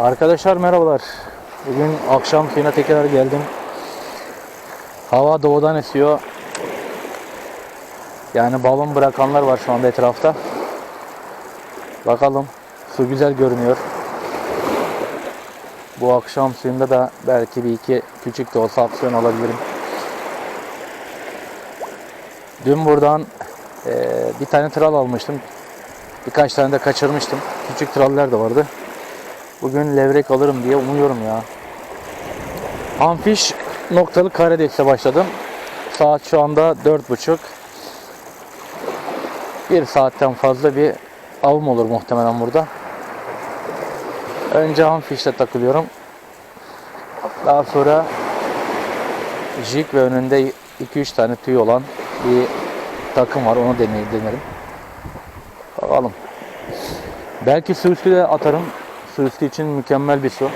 Arkadaşlar merhabalar. Bugün akşam suyuna tekrar geldim. Hava doğudan esiyor. Yani balon bırakanlar var şu anda etrafta. Bakalım. Su güzel görünüyor. Bu akşam suyunda da belki bir iki küçük de olsa aksiyon alabilirim. Dün buradan eee, bir tane tral almıştım. Birkaç tane de kaçırmıştım. Küçük traller de vardı. Bugün levrek alırım diye umuyorum ya. Amfiş noktalı karidesle başladım. Saat şu anda dört buçuk. Bir saatten fazla bir avım olur muhtemelen burada. Önce amfişle takılıyorum. Daha sonra jig ve önünde 2-3 tane tüy olan bir takım var. Onu deney denerim. Bakalım. Belki de atarım. Su için mükemmel bir su.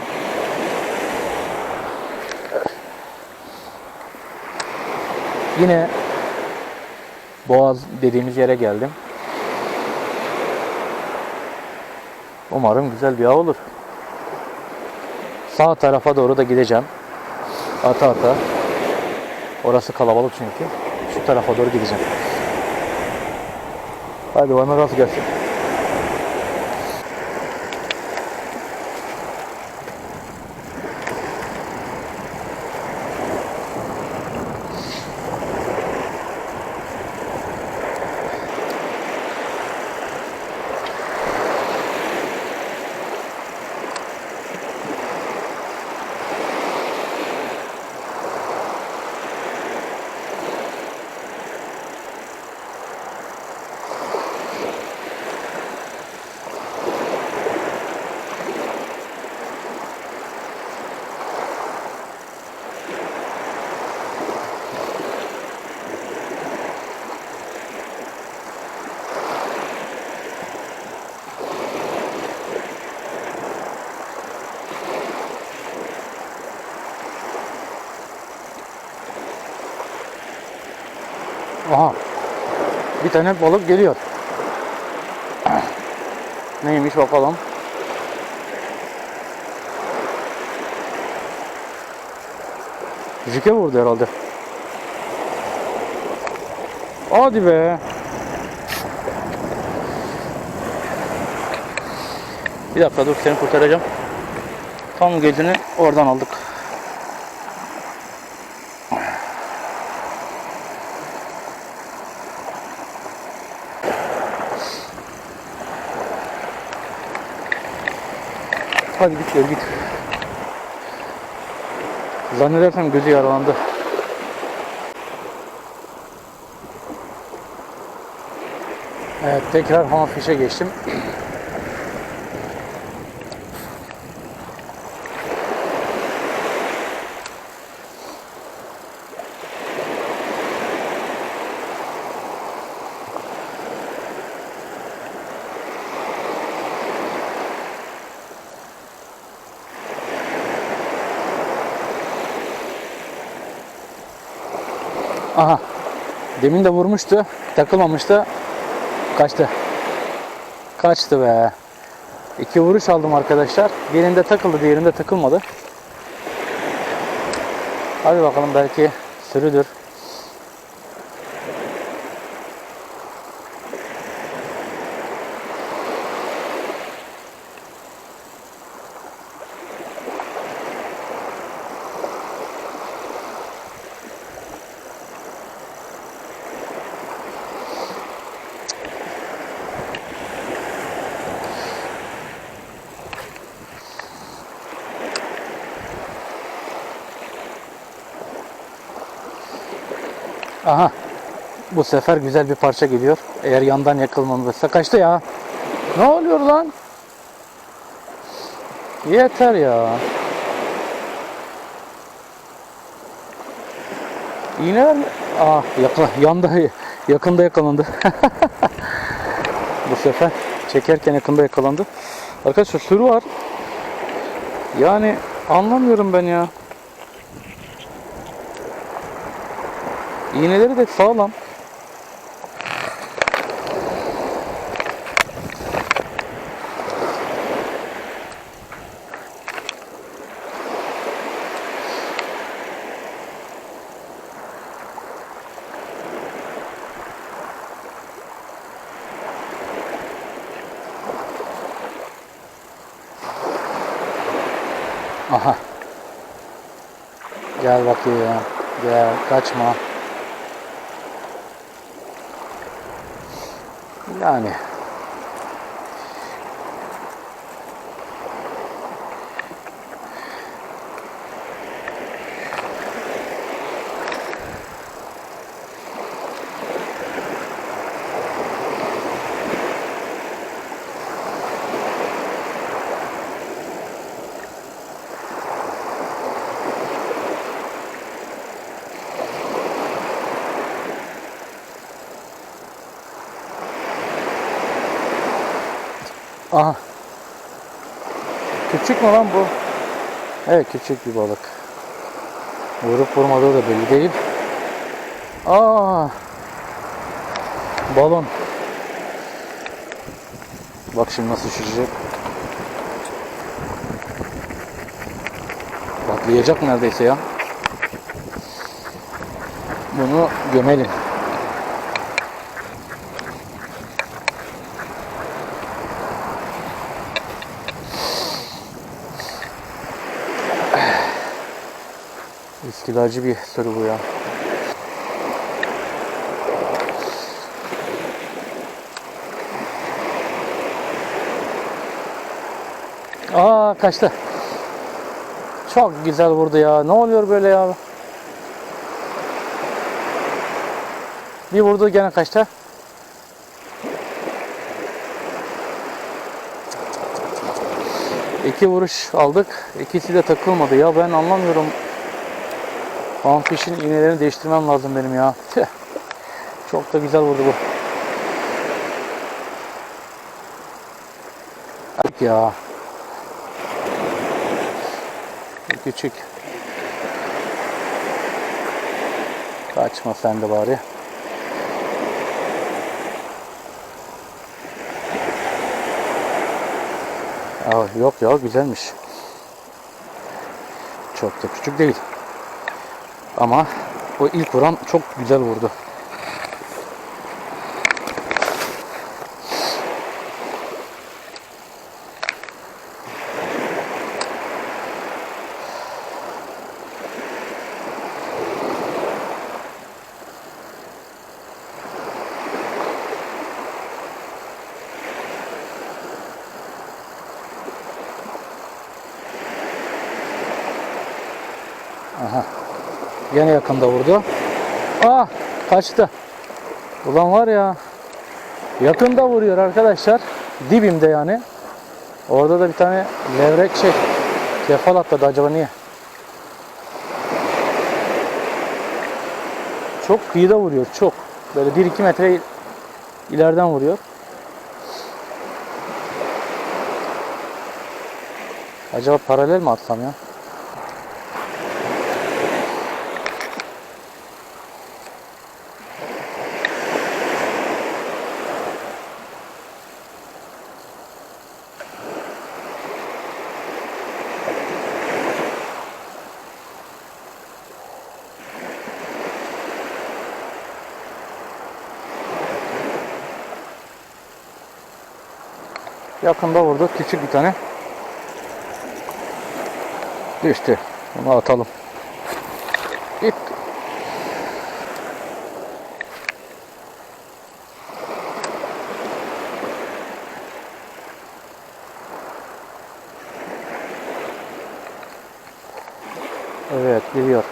Yine Boğaz dediğimiz yere geldim. Umarım güzel bir av olur. Sağ tarafa doğru da gideceğim. Ata ata. Orası kalabalık çünkü. Şu tarafa doğru gideceğim. Hadi bana rast gelsin. Aha. Bir tane balık geliyor. Neymiş bakalım. Jike vurdu herhalde. Hadi be. Bir dakika dur seni kurtaracağım. Tam gözünü oradan aldık. Hadi git gel git. Zannedersem gözü yaralandı. Evet tekrar fişe geçtim. Aha. Demin de vurmuştu. Takılmamıştı. Kaçtı. Kaçtı be. İki vuruş aldım arkadaşlar. Birinde takıldı, diğerinde takılmadı. Hadi bakalım belki sürüdür. Aha. Bu sefer güzel bir parça geliyor. Eğer yandan yakılmamışsa kaçtı ya. Ne oluyor lan? Yeter ya. İğneler mi? Aa, yakın, yanda, yakında yakalandı. Bu sefer çekerken yakında yakalandı. Arkadaşlar sürü var. Yani anlamıyorum ben ya. İğneleri de sağlam. Aha. Gel bakayım. Gel kaçma. Yani Aha. Küçük mü lan bu? Evet küçük bir balık. Vurup vurmadığı da belli değil. Aa. Balon. Bak şimdi nasıl şişecek. Patlayacak neredeyse ya. Bunu gömelim. İstilacı bir soru bu ya. Aa kaçtı. Çok güzel vurdu ya. Ne oluyor böyle ya? Bir vurdu gene kaçtı. İki vuruş aldık. İkisi de takılmadı ya. Ben anlamıyorum. Panfish'in iğnelerini değiştirmem lazım benim ya. Çok da güzel vurdu bu. Bak ya. Küçük. Kaçma sen de bari. Aa, yok ya güzelmiş. Çok da küçük değil. Ama o ilk vuran çok güzel vurdu. Yine yakında vurdu. Ah kaçtı. Ulan var ya. Yakında vuruyor arkadaşlar. Dibimde yani. Orada da bir tane levrek şey. Kefal atladı acaba niye? Çok kıyıda vuruyor çok. Böyle 1-2 metre ileriden vuruyor. Acaba paralel mi atsam ya? Yakında vurdu. Küçük bir tane. Düştü. Bunu atalım. Git. Evet geliyor.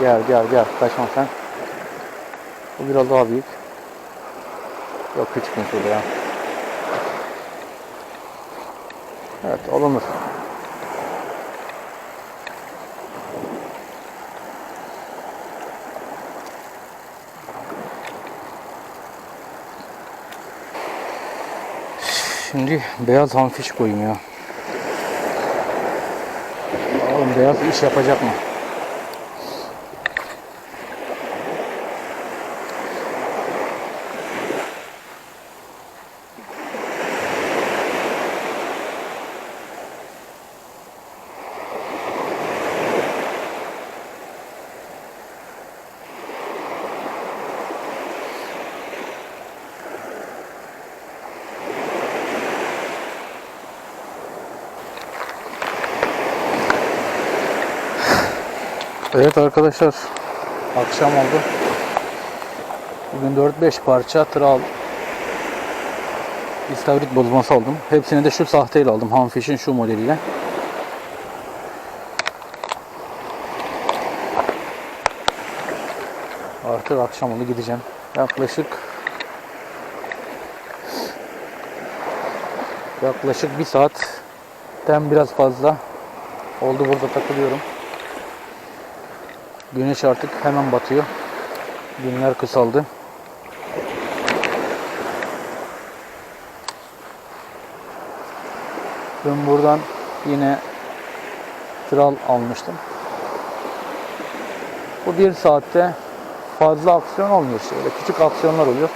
Gel gel gel kaçma sen. Bu biraz daha büyük. Yok küçükmüş öyle ya. Evet olunur. Şimdi beyaz hamfiş koyayım ya. Oğlum beyaz iş yapacak mı? Evet arkadaşlar akşam oldu. Bugün 4-5 parça tral istavrit bozması aldım. Hepsini de şu sahteyle aldım. Hanfish'in şu modeliyle. Artık akşam oldu gideceğim. Yaklaşık yaklaşık bir saatten biraz fazla oldu burada takılıyorum. Güneş artık hemen batıyor. Günler kısaldı. Ben buradan yine tral almıştım. Bu bir saatte fazla aksiyon olmuyor işte. Öyle küçük aksiyonlar oluyor.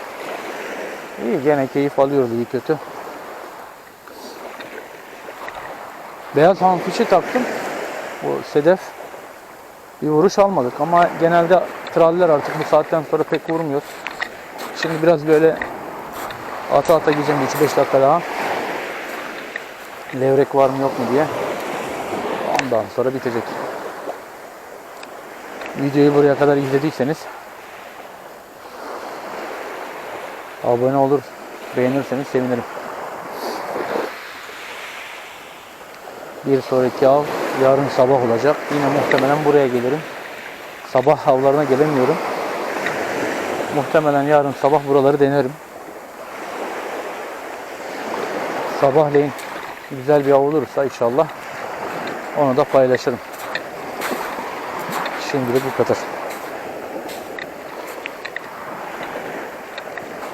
İyi gene keyif alıyoruz iyi kötü. Beyaz hanfişi taktım. Bu sedef bir vuruş almadık ama genelde traller artık bu saatten sonra pek vurmuyor. Şimdi biraz böyle ata ata gideceğim 3-5 dakika daha. Levrek var mı yok mu diye. Ondan sonra bitecek. Videoyu buraya kadar izlediyseniz abone olur, beğenirseniz sevinirim. Bir sonraki av yarın sabah olacak. Yine muhtemelen buraya gelirim. Sabah avlarına gelemiyorum. Muhtemelen yarın sabah buraları denerim. Sabahleyin güzel bir av olursa inşallah onu da paylaşırım. Şimdilik bu kadar.